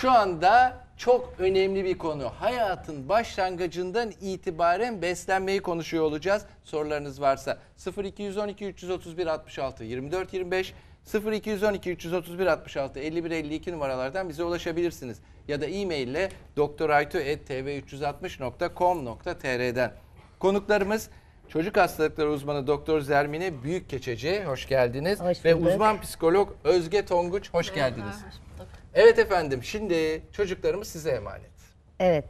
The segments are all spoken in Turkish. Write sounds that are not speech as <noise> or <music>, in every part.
Şu anda çok önemli bir konu. Hayatın başlangıcından itibaren beslenmeyi konuşuyor olacağız. Sorularınız varsa 0212 331 66 24 25 0212 331 66 51 52 numaralardan bize ulaşabilirsiniz. Ya da e-mail ile doktoraytu.tv360.com.tr'den. Konuklarımız Çocuk hastalıkları uzmanı Doktor Zermine Büyükkeçeci hoş geldiniz Hoş ve uzman psikolog Özge Tonguç hoş geldiniz. Evet efendim şimdi çocuklarımız size emanet. Evet.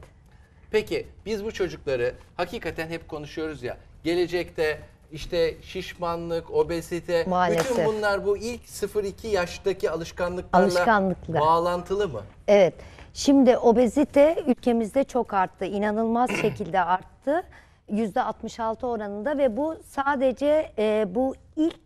Peki biz bu çocukları hakikaten hep konuşuyoruz ya gelecekte işte şişmanlık, obezite Maalesef. bütün bunlar bu ilk 0-2 yaştaki alışkanlıklarla Alışkanlıkla. bağlantılı mı? Evet. Şimdi obezite ülkemizde çok arttı. İnanılmaz <clears throat> şekilde arttı. %66 oranında ve bu sadece e, bu ilk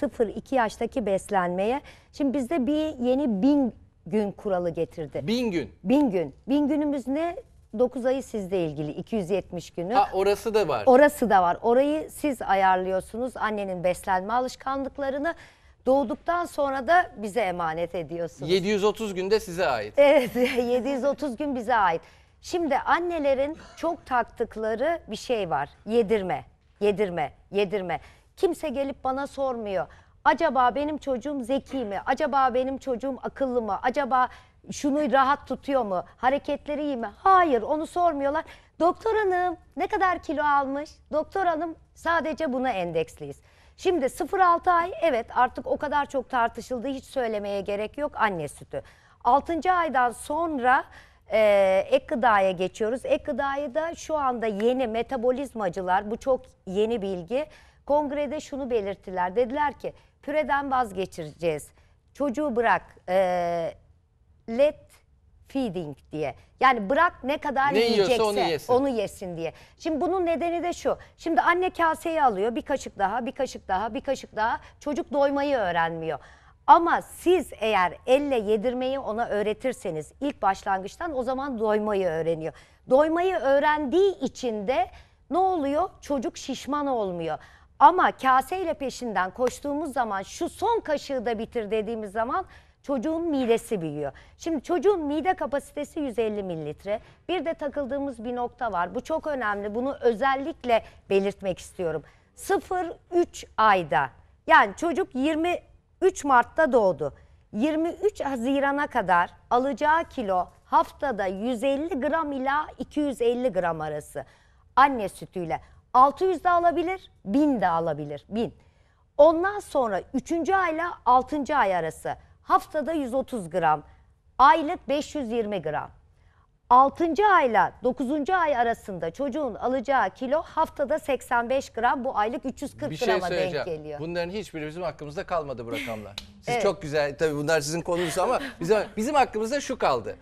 0-2 yaştaki beslenmeye. Şimdi bizde bir yeni bin gün kuralı getirdi. Bin gün. Bin gün. Bin günümüz ne? 9 ayı sizle ilgili 270 günü. Ha orası da var. Orası da var. Orayı siz ayarlıyorsunuz. Annenin beslenme alışkanlıklarını doğduktan sonra da bize emanet ediyorsunuz. 730 günde size ait. Evet <laughs> 730 gün bize ait. Şimdi annelerin çok taktıkları bir şey var. Yedirme, yedirme, yedirme. Kimse gelip bana sormuyor. Acaba benim çocuğum zeki mi? Acaba benim çocuğum akıllı mı? Acaba şunu rahat tutuyor mu? Hareketleri iyi mi? Hayır onu sormuyorlar. Doktor hanım ne kadar kilo almış? Doktor hanım sadece buna endeksliyiz. Şimdi 0-6 ay evet artık o kadar çok tartışıldı hiç söylemeye gerek yok anne sütü. 6. aydan sonra e, ek gıdaya geçiyoruz. Ek gıdayı da şu anda yeni metabolizmacılar bu çok yeni bilgi. Kongrede şunu belirttiler. Dediler ki püreden vazgeçireceğiz. Çocuğu bırak. e, let feeding diye. Yani bırak ne kadar Ne yiyecekse onu yesin. onu yesin diye. Şimdi bunun nedeni de şu. Şimdi anne kaseyi alıyor bir kaşık daha, bir kaşık daha, bir kaşık daha. Çocuk doymayı öğrenmiyor. Ama siz eğer elle yedirmeyi ona öğretirseniz ilk başlangıçtan o zaman doymayı öğreniyor. Doymayı öğrendiği için de ne oluyor? Çocuk şişman olmuyor. Ama kaseyle peşinden koştuğumuz zaman şu son kaşığı da bitir dediğimiz zaman çocuğun midesi büyüyor. Şimdi çocuğun mide kapasitesi 150 mililitre. Bir de takıldığımız bir nokta var. Bu çok önemli. Bunu özellikle belirtmek istiyorum. 0-3 ayda yani çocuk 23 Mart'ta doğdu. 23 Haziran'a kadar alacağı kilo haftada 150 gram ila 250 gram arası. Anne sütüyle 600 de alabilir, 1000 de alabilir. 1000. Ondan sonra 3. ayla 6. ay arası haftada 130 gram, aylık 520 gram. 6. ayla 9. ay arasında çocuğun alacağı kilo haftada 85 gram bu aylık 340 Bir şey grama denk söyleyeceğim. geliyor. Bunların hiçbiri bizim hakkımızda kalmadı bu rakamlar. Siz Evet. çok güzel tabii bunlar sizin konunuz ama bizim bizim hakkımızda şu kaldı.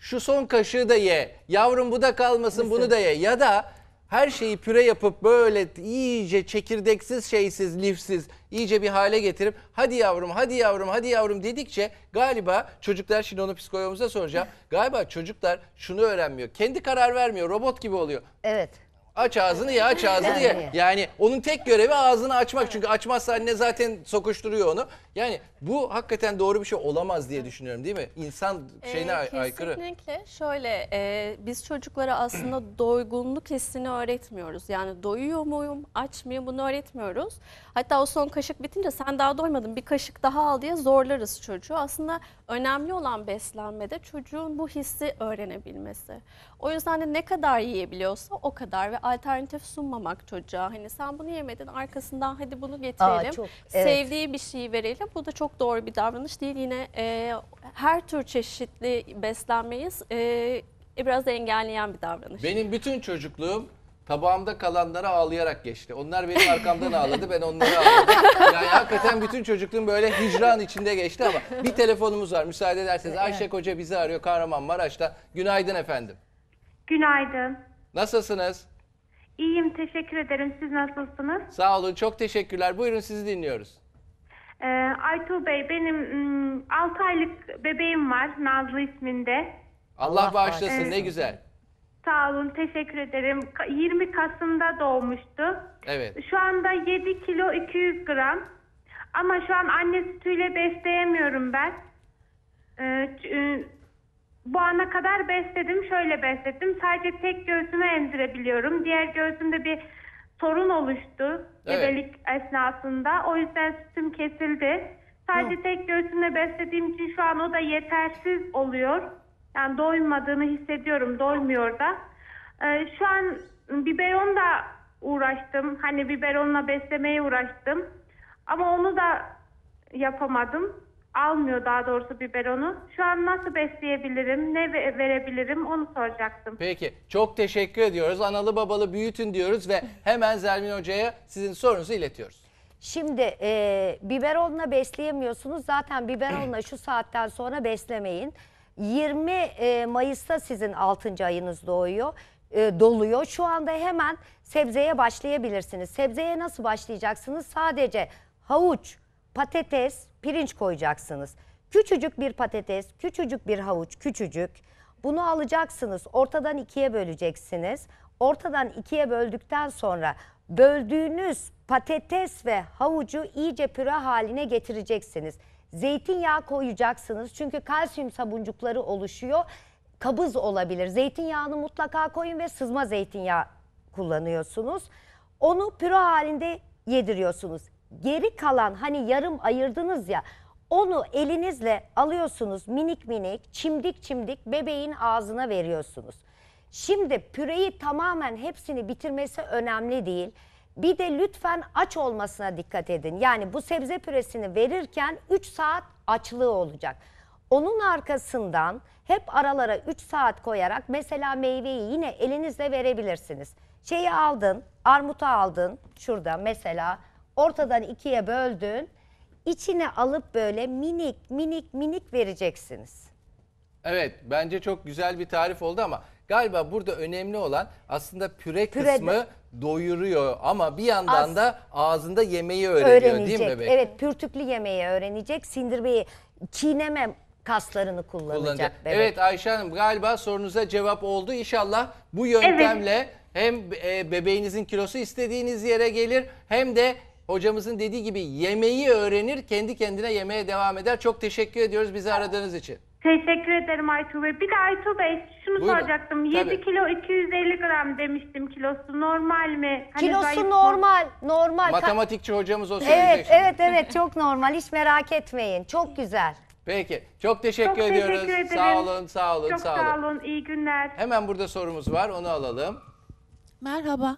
Şu son kaşığı da ye. Yavrum bu da kalmasın bunu da ye. Ya da her şeyi püre yapıp böyle iyice çekirdeksiz, şeysiz, lifsiz iyice bir hale getirip hadi yavrum, hadi yavrum, hadi yavrum dedikçe galiba çocuklar şimdi onu psikologumuza soracağım. Galiba çocuklar şunu öğrenmiyor. Kendi karar vermiyor. Robot gibi oluyor. Evet. Aç ağzını ye, aç ağzını ye. Yani. Onun tek görevi ağzını açmak. Çünkü açmazsa anne zaten sokuşturuyor onu. Yani bu hakikaten doğru bir şey olamaz diye düşünüyorum değil mi? İnsan şeyine Ee, ay- aykırı. Kesinlikle. Şöyle e, biz çocuklara aslında doygunluk hissini öğretmiyoruz. Yani doyuyor muyum, aç mıyım bunu öğretmiyoruz. Hatta o son kaşık bitince sen daha doymadın bir kaşık daha al diye zorlarız çocuğu. Aslında önemli olan beslenmede çocuğun bu hissi öğrenebilmesi. O yüzden de ne kadar yiyebiliyorsa o kadar ve alternatif sunmamak çocuğa. Hani sen bunu yemedin arkasından hadi bunu getirelim. çok, evet. Sevdiği bir şeyi verelim. Bu da çok doğru bir davranış değil. Yine e, her tür çeşitli beslenmeyi e, biraz engelleyen bir davranış. Benim bütün çocukluğum tabağımda kalanlara ağlayarak geçti. Onlar benim arkamdan ağladı, ben onları ağladım. Yani hakikaten bütün çocukluğum böyle hicran içinde geçti ama bir telefonumuz var. Müsaade ederseniz Ayşe Koca bizi arıyor Kahramanmaraş'ta. Günaydın efendim. Günaydın. Nasılsınız? İyiyim, teşekkür ederim. Siz nasılsınız? Sağ olun, çok teşekkürler. Buyurun sizi dinliyoruz. Ee, Aytuğ Bey, benim 6 aylık bebeğim var, Nazlı isminde. Allah, Allah bağışlasın, bağışlasın. ne güzel. Sağ olun, teşekkür ederim. Ka- 20 Kasım'da doğmuştu. Evet. Şu anda 7 kilo 200 gram. Ama şu an anne sütüyle besleyemiyorum ben. Ee, ç- e, bu ana kadar besledim. Şöyle besledim. Sadece tek göğsüme emzirebiliyorum. Diğer göğsümde bir sorun oluştu Evet. gebelik esnasında. O yüzden sütüm kesildi. Sadece tek göğsümle beslediğim için şu an o da yetersiz oluyor. Yani doymadığını hissediyorum. Doymuyor da. Ee, şu an biberonla uğraştım. Hani biberonla beslemeye uğraştım. Ama onu da yapamadım. Almıyor daha doğrusu biberonu. Şu an nasıl besleyebilirim, ne ve- verebilirim onu soracaktım. Peki çok teşekkür ediyoruz. Analı babalı büyütün diyoruz ve hemen Zermin Hoca'ya sizin sorunuzu iletiyoruz. Şimdi e, biberonla besleyemiyorsunuz. Zaten biberonla şu saatten sonra beslemeyin. 20 e, Mayıs'ta sizin 6. ayınız doğuyor, e, doluyor. Şu anda hemen sebzeye başlayabilirsiniz. Sebzeye nasıl başlayacaksınız? Sadece havuç, patates, pirinç koyacaksınız. Küçücük bir patates, küçücük bir havuç, küçücük. Bunu alacaksınız, ortadan ikiye böleceksiniz. Ortadan ikiye böldükten sonra böldüğünüz patates ve havucu iyice püre haline getireceksiniz. Zeytinyağı koyacaksınız çünkü kalsiyum sabuncukları oluşuyor. Kabız olabilir. Zeytinyağını mutlaka koyun ve sızma zeytinyağı kullanıyorsunuz. Onu püre halinde yediriyorsunuz. Geri kalan hani yarım ayırdınız ya onu elinizle alıyorsunuz minik minik çimdik çimdik bebeğin ağzına veriyorsunuz. Şimdi püreyi tamamen hepsini bitirmesi önemli değil. Bir de lütfen aç olmasına dikkat edin. Yani bu sebze püresini verirken 3 saat açlığı olacak. Onun arkasından hep aralara 3 saat koyarak mesela meyveyi yine elinizle verebilirsiniz. Şeyi aldın, armutu aldın şurada mesela ortadan ikiye böldün. içine alıp böyle minik minik minik vereceksiniz. Evet bence çok güzel bir tarif oldu ama galiba burada önemli olan aslında püre Pürede. kısmı doyuruyor ama bir yandan Az. da ağzında yemeği öğreniyor öğrenecek. değil mi bebek? Evet pürtüklü yemeği öğrenecek. Sindirmeyi, çiğneme kaslarını kullanacak kullanacak. bebek. Evet Ayşe Hanım galiba sorunuza cevap oldu. İnşallah bu yöntemle hem e, bebeğinizin kilosu istediğiniz yere gelir hem de hocamızın dediği gibi yemeği öğrenir, kendi kendine yemeye devam eder. Çok teşekkür ediyoruz bizi aradığınız için. Teşekkür ederim Aytuğ Bey. Bir de Aytuğ Bey şunu Buyurun. soracaktım. Tabii. 7 kilo 250 gram demiştim kilosu. Normal mi? Hani zayıf Kilosu mı? normal, normal. Ka- Matematikçi hocamız o söyleyecek. Evet, şimdi. evet, evet çok normal. Hiç merak etmeyin. Çok güzel. Peki. Çok teşekkür Çok ediyoruz. teşekkür ederim. Sağ olun, sağ olun, Çok sağ, olun. İyi günler. Hemen burada sorumuz var. Onu alalım. Merhaba.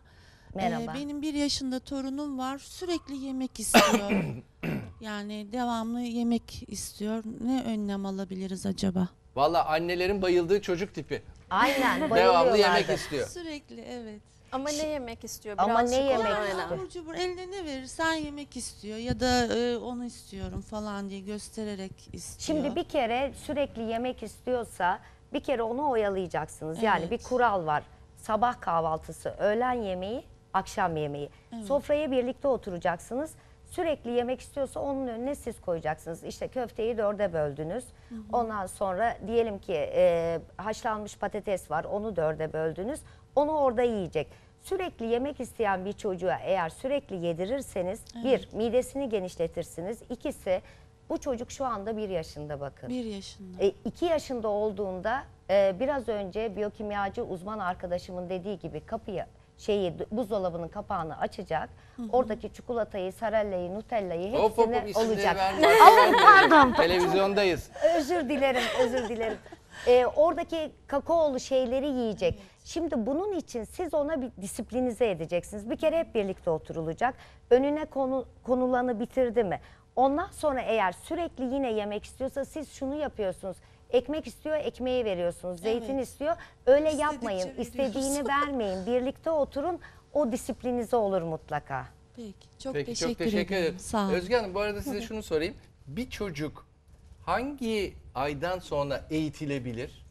Merhaba. Ee, benim bir yaşında torunum var. Sürekli yemek istiyor. <coughs> yani devamlı yemek istiyor. Ne önlem alabiliriz acaba? Valla annelerin bayıldığı çocuk tipi. Aynen, <laughs> Devamlı bayılıyorlardı. yemek istiyor. Sürekli evet. Ama ne yemek istiyor? Ama Birazcık ne yemek istiyor? Abur cubur eline ne verirsen yemek istiyor. Ya da e, onu istiyorum falan diye göstererek istiyor. Şimdi bir kere sürekli yemek istiyorsa bir kere onu oyalayacaksınız. Yani Evet. bir kural var. Sabah kahvaltısı, öğlen yemeği, akşam yemeği. Sofraya birlikte oturacaksınız. Sürekli yemek istiyorsa onun önüne siz koyacaksınız. İşte köfteyi dörde böldünüz. Ondan sonra diyelim ki e, haşlanmış patates var. Onu dörde böldünüz. Onu orada yiyecek. Sürekli yemek isteyen bir çocuğa eğer sürekli yedirirseniz bir midesini genişletirsiniz. İkisi bu çocuk şu anda bir yaşında bakın. bir yaşında. E, iki yaşında olduğunda e, biraz önce biyokimyacı uzman arkadaşımın dediği gibi kapıyı şeyi buzdolabının kapağını açacak. Oradaki çikolatayı, sarellayı, nutella'yı Hop hop hop hepsini olacak. Alın <laughs> pardon. <laughs> Televizyondayız. özür dilerim, özür dilerim. E, oradaki kakaolu şeyleri yiyecek. Şimdi bunun için siz ona bir disiplinize edeceksiniz. Bir kere hep birlikte oturulacak. Önüne konu, konulanı bitirdi mi? Ondan sonra eğer sürekli yine yemek istiyorsa siz şunu yapıyorsunuz. Ekmek istiyor, ekmeği veriyorsunuz. Zeytin Evet. istiyor. Öyle İstedikçe yapmayın. veriyoruz. İstediğini vermeyin. Birlikte oturun. O disiplinize olur mutlaka. Peki. Çok Peki teşekkür, çok teşekkür ederim. ederim. Sağ olun. Özge Hanım bu arada size şunu sorayım. Bir çocuk hangi aydan sonra eğitilebilir?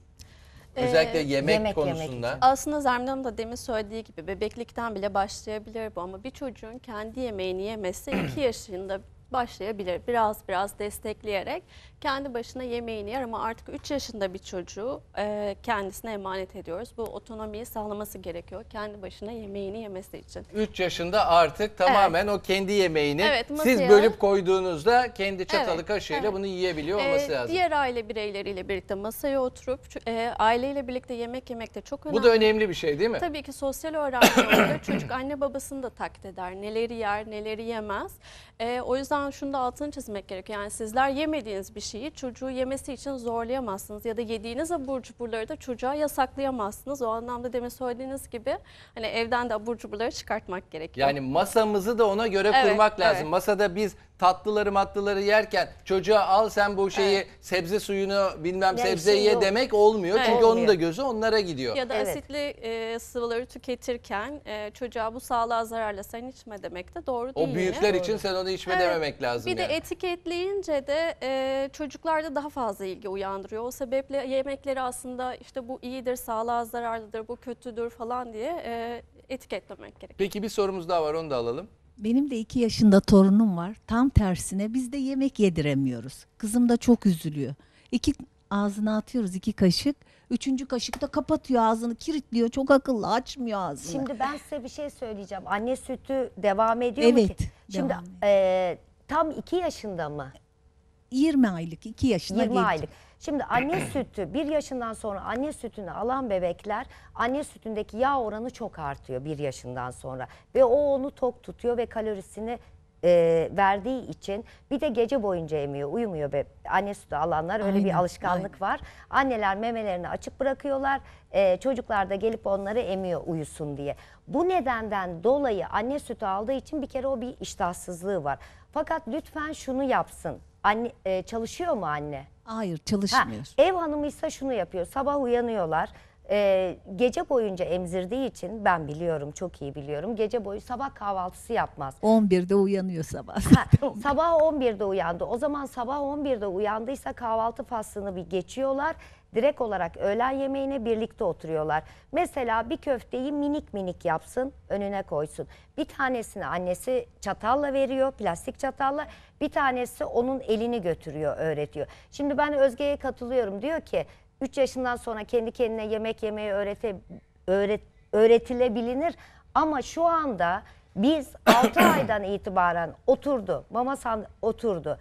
Özellikle yemek, yemek yemek konusunda. için. Aslında Zermin Hanım da demin söylediği gibi bebeklikten bile başlayabilir bu ama bir çocuğun kendi yemeğini yemesi 2 <clears throat> yaşında başlayabilir. Biraz biraz destekleyerek kendi başına yemeğini yer ama artık 3 yaşında bir çocuğu e, kendisine emanet ediyoruz. Bu otonomiyi sağlaması gerekiyor kendi başına yemeğini yemesi için. 3 yaşında artık tamamen o kendi yemeğini Evet, siz masaya- bölüp koyduğunuzda kendi çatalı Evet, kaşığıyla evet. bunu yiyebiliyor Ee, olması lazım. Diğer aile bireyleriyle birlikte masaya oturup e, aileyle birlikte yemek yemek de çok önemli. Bu da önemli bir şey değil mi? Tabii ki sosyal öğrenme oluyor. Çocuk anne babasını da taklit eder. Neleri yer, neleri yemez. Ee, o yüzden şunu da altını çizmek gerekiyor. Yani sizler yemediğiniz bir şeyi çocuğu yemesi için zorlayamazsınız. Ya da yediğiniz abur cuburları da çocuğa yasaklayamazsınız. O anlamda demin söylediğiniz gibi hani evden de abur cuburları çıkartmak gerekiyor. Yani masamızı da ona göre Evet, kurmak lazım. evet. Masada biz tatlıları matlıları yerken çocuğa al sen bu şeyi sebze suyunu bilmem Ya sebze işte ye yok. demek olmuyor. Evet. Çünkü onun Olmuyor. da gözü onlara gidiyor. Ya da Evet. asitli e, sıvıları tüketirken e, çocuğa bu sağlığa zararlı sen içme demek de doğru değil. o yine. büyükler için sen onu içme Evet. dememek lazım Bir de yani. etiketleyince de e, çocuklarda daha fazla ilgi uyandırıyor. O sebeple yemekleri aslında işte bu iyidir, sağlığa zararlıdır, bu kötüdür falan diye e, etiketlemek gerekiyor. Peki bir sorumuz daha var onu da alalım. Benim de iki yaşında torunum var. Tam tersine biz de yemek yediremiyoruz. Kızım da çok üzülüyor. İki ağzına atıyoruz iki kaşık. Üçüncü kaşıkta kapatıyor ağzını, kilitliyor. Çok akıllı, açmıyor ağzını. Şimdi ben size bir şey söyleyeceğim. Anne sütü devam ediyor mu Evet, ki? Şimdi devam ediyor. e, tam 2 yaşında mı? 20 aylık, iki yaşına 20 gelecek. aylık. Şimdi anne <clears throat> sütü bir yaşından sonra anne sütünü alan bebekler anne sütündeki yağ oranı çok artıyor bir yaşından sonra. Ve o onu tok tutuyor ve kalorisini e, verdiği için bir de gece boyunca emiyor, uyumuyor. Be. Anne sütü alanlar öyle bir Aynen, alışkanlık var. Anneler memelerini açık bırakıyorlar. E, çocuklar da gelip onları emiyor uyusun diye. Bu nedenden dolayı anne sütü aldığı için bir kere o bir iştahsızlığı var. Fakat lütfen şunu yapsın. Anne e, çalışıyor mu anne? Hayır, Ha, çalışmıyor. ev hanımıysa şunu yapıyor. Sabah uyanıyorlar. Ee, gece boyunca emzirdiği için ben biliyorum, çok iyi biliyorum. Gece boyu sabah kahvaltısı yapmaz. 11'de uyanıyor sabah. Ha, <laughs> sabah 11'de uyandı. O zaman sabah 11'de uyandıysa kahvaltı faslını bir geçiyorlar. Direkt olarak öğlen yemeğine birlikte oturuyorlar. Mesela bir köfteyi minik minik yapsın, önüne koysun. Bir tanesini annesi çatalla veriyor, plastik çatalla. Bir tanesi onun elini götürüyor, öğretiyor. Şimdi ben Özge'ye katılıyorum. Diyor ki 3 yaşından sonra kendi kendine yemek yemeyi öğrete, öğret, öğretilebilir. Ama şu anda biz 6 <coughs> aydan itibaren oturdu, mama san oturdu.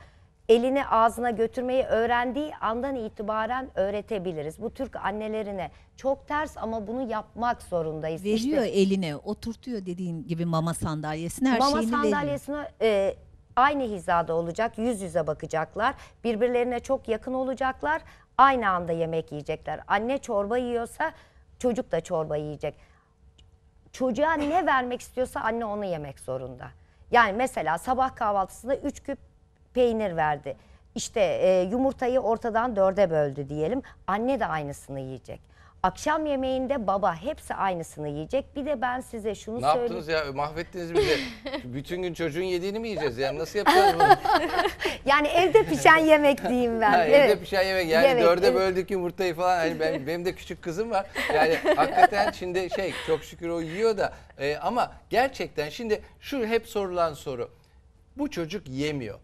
Elini ağzına götürmeyi öğrendiği andan itibaren öğretebiliriz. Bu Türk annelerine çok ters ama bunu yapmak zorundayız. İşte Veriyor eline, oturtuyor dediğin gibi mama sandalyesine her mama şeyini veriyor. sandalyesine e, aynı hizada olacak, yüz yüze bakacaklar. Birbirlerine çok yakın olacaklar. Aynı anda yemek yiyecekler. Anne çorba yiyorsa çocuk da çorba yiyecek. Çocuğa ne vermek istiyorsa anne onu yemek zorunda. Yani mesela sabah kahvaltısında 3 küp peynir verdi. İşte e, yumurtayı ortadan dörde böldü diyelim. Anne de aynısını yiyecek. Akşam yemeğinde baba hepsi aynısını yiyecek. Bir de ben size şunu Ne söyleyeyim. yaptınız ya? Mahvettiniz bizi. <laughs> Bütün gün çocuğun yediğini mi yiyeceğiz? Yani nasıl yapacağız bunu? <laughs> Yani evde pişen yemek diyeyim ben. Ha, Evet. Evde pişen yemek. Yani Yemek, dörde evet. böldük yumurtayı falan. Hani ben, benim de küçük kızım var. Yani hakikaten şimdi şey çok şükür o yiyor da. e, ama gerçekten şimdi şu hep sorulan soru. Bu çocuk yemiyor.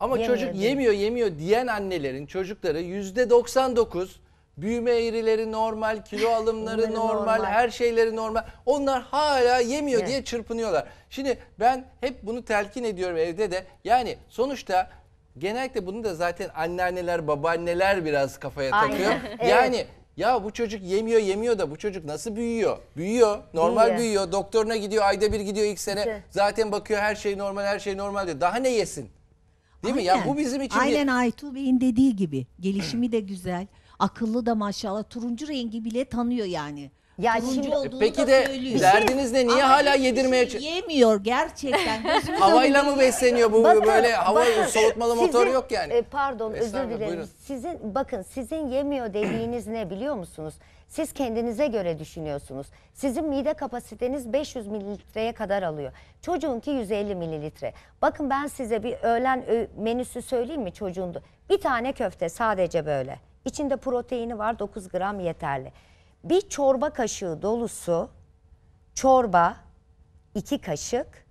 Ama Yemiyor çocuk değil. yemiyor yemiyor diyen annelerin çocukları yüzde 99 büyüme eğrileri normal, kilo <laughs> alımları Bunları normal, normal. her şeyleri normal. Onlar hala yemiyor Evet. diye çırpınıyorlar. Şimdi ben hep bunu telkin ediyorum evde de. Yani sonuçta genellikle bunu da zaten anneanneler, babaanneler biraz kafaya Aynen, takıyor. <laughs> evet. Yani ya bu çocuk yemiyor yemiyor da bu çocuk nasıl büyüyor? Büyüyor. Normal Büyüyor. büyüyor. Doktoruna gidiyor ayda bir gidiyor ilk sene. İşte. Zaten bakıyor her şey normal her şey normal diyor. Daha ne yesin? Değil mi? Ya Aynen. bu bizim için bir- Aynen Aytuğ Bey'in dediği gibi. Gelişimi de güzel. Akıllı da maşallah. Turuncu rengi bile tanıyor yani. Ya Turuncu şimdi- olduğunu Peki da de söylüyor. derdiniz ne? Niye Ama hala hiçbir yedirmeye şey yemiyor gerçekten. <laughs> Gözümüz Havayla mı besleniyor bu Bakın, böyle hava bakın, soğutmalı motor sizin- yok yani. e, pardon özür Estağfurullah, dilerim. buyurun. Sizin bakın sizin yemiyor dediğiniz ne biliyor musunuz? Siz kendinize göre düşünüyorsunuz. Sizin mide kapasiteniz 500 mililitreye kadar alıyor. Çocuğunki 150 mililitre. Bakın ben size bir öğlen menüsü söyleyeyim mi çocuğun? Bir tane köfte sadece böyle. İçinde proteini var 9 gram yeterli. Bir çorba kaşığı dolusu çorba 2 kaşık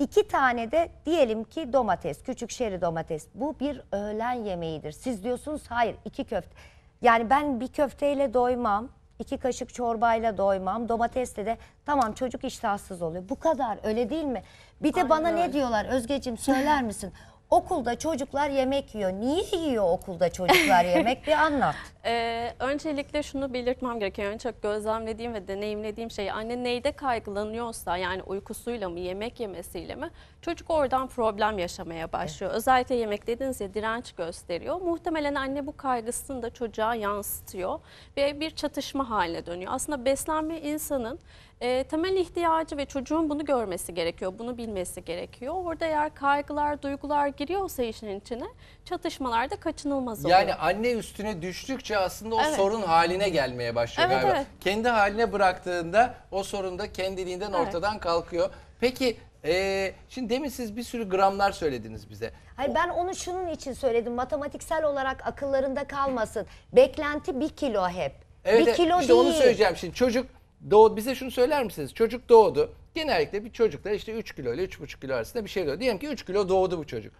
İki tane de diyelim ki domates, küçük şeri domates. Bu bir öğlen yemeğidir. Siz diyorsunuz hayır iki köfte. Yani ben bir köfteyle doymam. iki kaşık çorbayla doymam. Domatesle de tamam çocuk iştahsız oluyor. Bu kadar öyle değil mi? Bir de bana ne diyorlar Özgeciğim söyler misin? <laughs> Okulda çocuklar yemek yiyor. Niye yiyor okulda çocuklar <laughs> yemek? Bir anlat. Ee, öncelikle şunu belirtmem gerekiyor. En çok gözlemlediğim ve deneyimlediğim şey anne neyde kaygılanıyorsa yani uykusuyla mı yemek yemesiyle mi çocuk oradan problem yaşamaya başlıyor. Özellikle yemek dediniz ya direnç gösteriyor. Muhtemelen anne bu kaygısını da çocuğa yansıtıyor ve bir çatışma haline dönüyor. Aslında beslenme insanın e, temel ihtiyacı ve çocuğun bunu görmesi gerekiyor, bunu bilmesi gerekiyor. Orada eğer kaygılar, duygular giriyorsa işin içine çatışmalar da kaçınılmaz oluyor. Yani anne üstüne düştükçe aslında o Evet. sorun haline gelmeye başlıyor Evet, galiba. evet. Kendi haline bıraktığında o sorun da kendiliğinden Evet. ortadan kalkıyor. Peki e, şimdi demin siz bir sürü gramlar söylediniz bize. Hayır ben onu şunun için söyledim. Matematiksel olarak akıllarında kalmasın. Beklenti bir kilo hep. Evet, bir kilo işte değil. onu söyleyeceğim. Şimdi çocuk doğdu. Bize şunu söyler misiniz? Çocuk doğdu. Genellikle bir çocuklar işte 3 kilo ile 3,5 kilo arasında bir şey doğdu. Diyelim ki 3 kilo doğdu bu çocuk.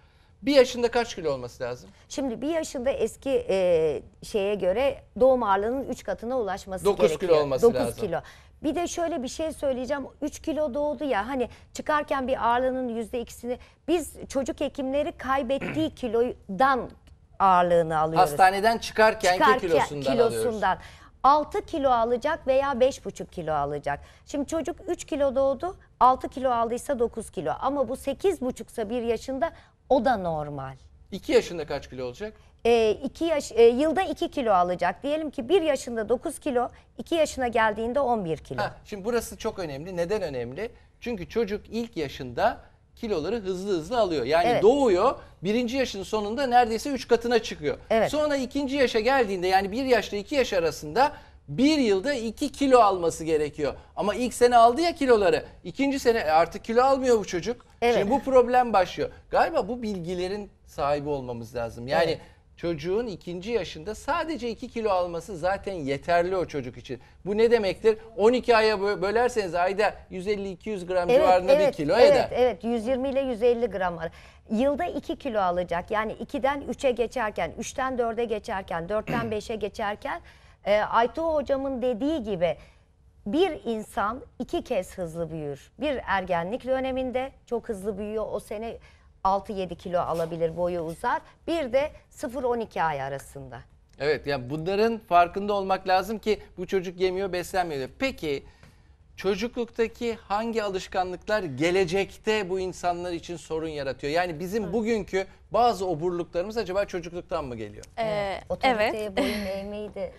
Bir yaşında kaç kilo olması lazım? Şimdi bir yaşında eski e, şeye göre doğum ağırlığının 3 katına ulaşması Dokuz gerekiyor. kilo olması 9 lazım. kilo. Bir de şöyle bir şey söyleyeceğim. 3 kilo doğdu ya hani çıkarken bir ağırlığının %2'sini biz çocuk hekimleri kaybettiği <clears throat> kilodan ağırlığını alıyoruz. Hastaneden Çıkarken kilosundan, alıyoruz. kilosundan. 6 kilo alacak veya 5,5 kilo alacak. Şimdi çocuk 3 kilo doğdu, 6 kilo aldıysa 9 kilo. Ama bu 8,5'sa bir yaşında o da normal. 2 yaşında kaç kilo olacak? E, iki yaş, e, yılda 2 kilo alacak. Diyelim ki 1 yaşında 9 kilo, 2 yaşına geldiğinde 11 kilo. Ha, şimdi burası çok önemli. Neden önemli? Çünkü çocuk ilk yaşında kiloları hızlı hızlı alıyor. Yani Evet. doğuyor birinci yaşın sonunda neredeyse 3 katına çıkıyor. Evet. Sonra ikinci yaşa geldiğinde yani bir yaşla iki yaş arasında bir yılda 2 kilo alması gerekiyor. Ama ilk sene aldı ya kiloları. ikinci sene e, artık kilo almıyor bu çocuk. Evet. Şimdi bu problem başlıyor. Galiba bu bilgilerin sahibi olmamız lazım. Yani Evet. Çocuğun ikinci yaşında sadece 2 kilo alması zaten yeterli o çocuk için. Bu ne demektir? 12 aya bö- bölerseniz ayda 150-200 gram civarında bir kilo evet, eder. Evet, 120 ile 150 gram var. Yılda 2 kilo alacak. Yani 2'den 3'e geçerken, 3'ten 4'e geçerken, 4'ten 5'e <clears throat> geçerken e, Aytuğ hocamın dediği gibi bir insan iki kez hızlı büyür. Bir ergenlik döneminde çok hızlı büyüyor. O sene 6-7 kilo alabilir, boyu uzar. Bir de 0-12 ay arasında. Evet yani bunların farkında olmak lazım ki bu çocuk yemiyor beslenmiyor. Peki çocukluktaki hangi alışkanlıklar gelecekte bu insanlar için sorun yaratıyor? Yani bizim bugünkü bazı oburluklarımız acaba çocukluktan mı geliyor? Ee, Otoriteye evet. boyun eğmeyi de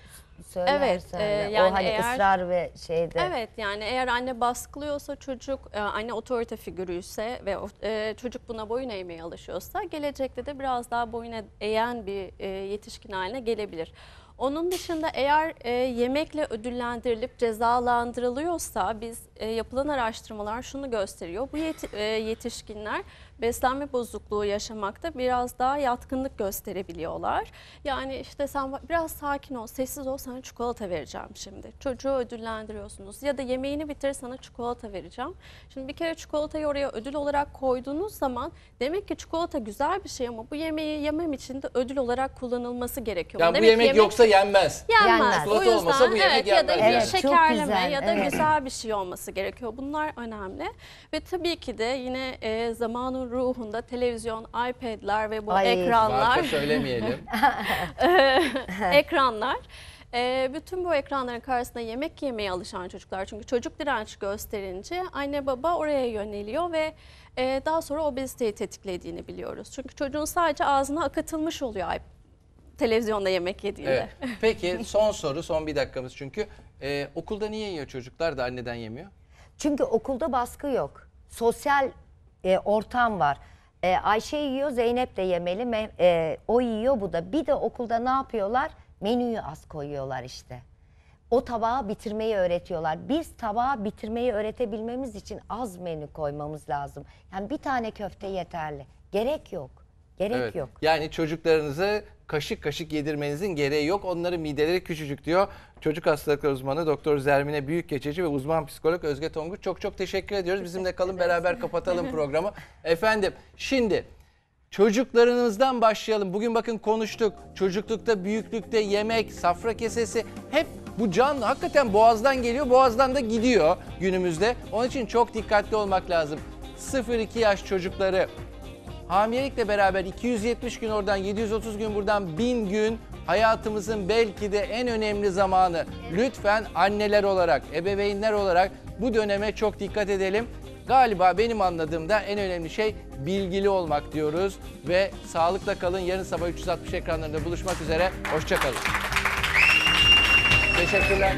söylersen. Evet, e, yani o hani eğer- ısrar ve şeyde. Evet yani eğer anne baskılıyorsa çocuk, e, anne otorite figürü ise ve o- e, çocuk buna boyun eğmeye alışıyorsa gelecekte de biraz daha boyun e- eğen bir e, yetişkin haline gelebilir. Onun dışında eğer e, yemekle ödüllendirilip cezalandırılıyorsa biz e, yapılan araştırmalar şunu gösteriyor. Bu yeti- e, yetişkinler beslenme bozukluğu yaşamakta biraz daha yatkınlık gösterebiliyorlar. Yani işte sen biraz sakin ol, sessiz ol sana çikolata vereceğim şimdi. Çocuğu ödüllendiriyorsunuz ya da yemeğini bitir sana çikolata vereceğim. Şimdi bir kere çikolatayı oraya ödül olarak koyduğunuz zaman demek ki çikolata güzel bir şey ama bu yemeği yemem için de ödül olarak kullanılması gerekiyor. Yani bu Demek ki yemek, yoksa yenmez. Yenmez. Yenmez. O yüzden olmasa bu yemek evet, ya da. Evet, şekerleme güzel, ya da evet. güzel bir şey olması gerekiyor. Bunlar önemli. Ve tabii ki de yine e, zamanın ruhunda televizyon, iPad'ler ve bu Ay. Marka ekranlar, <laughs> söylemeyelim. <laughs> ekranlar. e, bütün bu ekranların karşısında yemek yemeye alışan çocuklar çünkü çocuk direnç gösterince anne baba oraya yöneliyor ve e, daha sonra obeziteyi tetiklediğini biliyoruz. Çünkü çocuğun sadece ağzına akıtılmış oluyor televizyonda yemek yediğinde. Evet. Peki son soru son bir dakikamız çünkü. Ee, okulda niye yiyor çocuklar da anneden yemiyor? Çünkü okulda baskı yok. Sosyal e, ortam var. E, Ayşe yiyor, Zeynep de yemeli. Me- e, o yiyor, bu da. Bir de okulda ne yapıyorlar? Menüyü az koyuyorlar işte. O tabağı bitirmeyi öğretiyorlar. Biz tabağı bitirmeyi öğretebilmemiz için az menü koymamız lazım. Yani bir tane köfte yeterli. Gerek yok. Gerek Evet. yok. Yani çocuklarınızı kaşık kaşık yedirmenizin gereği yok. Onların mideleri küçücük diyor. Çocuk hastalıkları uzmanı Doktor Zermine Büyükgeçeci ve uzman psikolog Özge Tonguç. Çok çok teşekkür ediyoruz. Bizimle kalın beraber kapatalım <laughs> programı. Efendim şimdi çocuklarınızdan başlayalım. Bugün bakın konuştuk. Çocuklukta, büyüklükte yemek, safra kesesi hep bu canlı hakikaten boğazdan geliyor, boğazdan da gidiyor günümüzde. Onun için çok dikkatli olmak lazım. 0-2 yaş çocukları Hamilelikle beraber 270 gün oradan 730 gün buradan 1000 gün hayatımızın belki de en önemli zamanı. Lütfen anneler olarak, ebeveynler olarak bu döneme çok dikkat edelim. Galiba benim anladığımda en önemli şey bilgili olmak diyoruz ve sağlıkla kalın. Yarın sabah 360 ekranlarında buluşmak üzere. Hoşçakalın. Teşekkürler.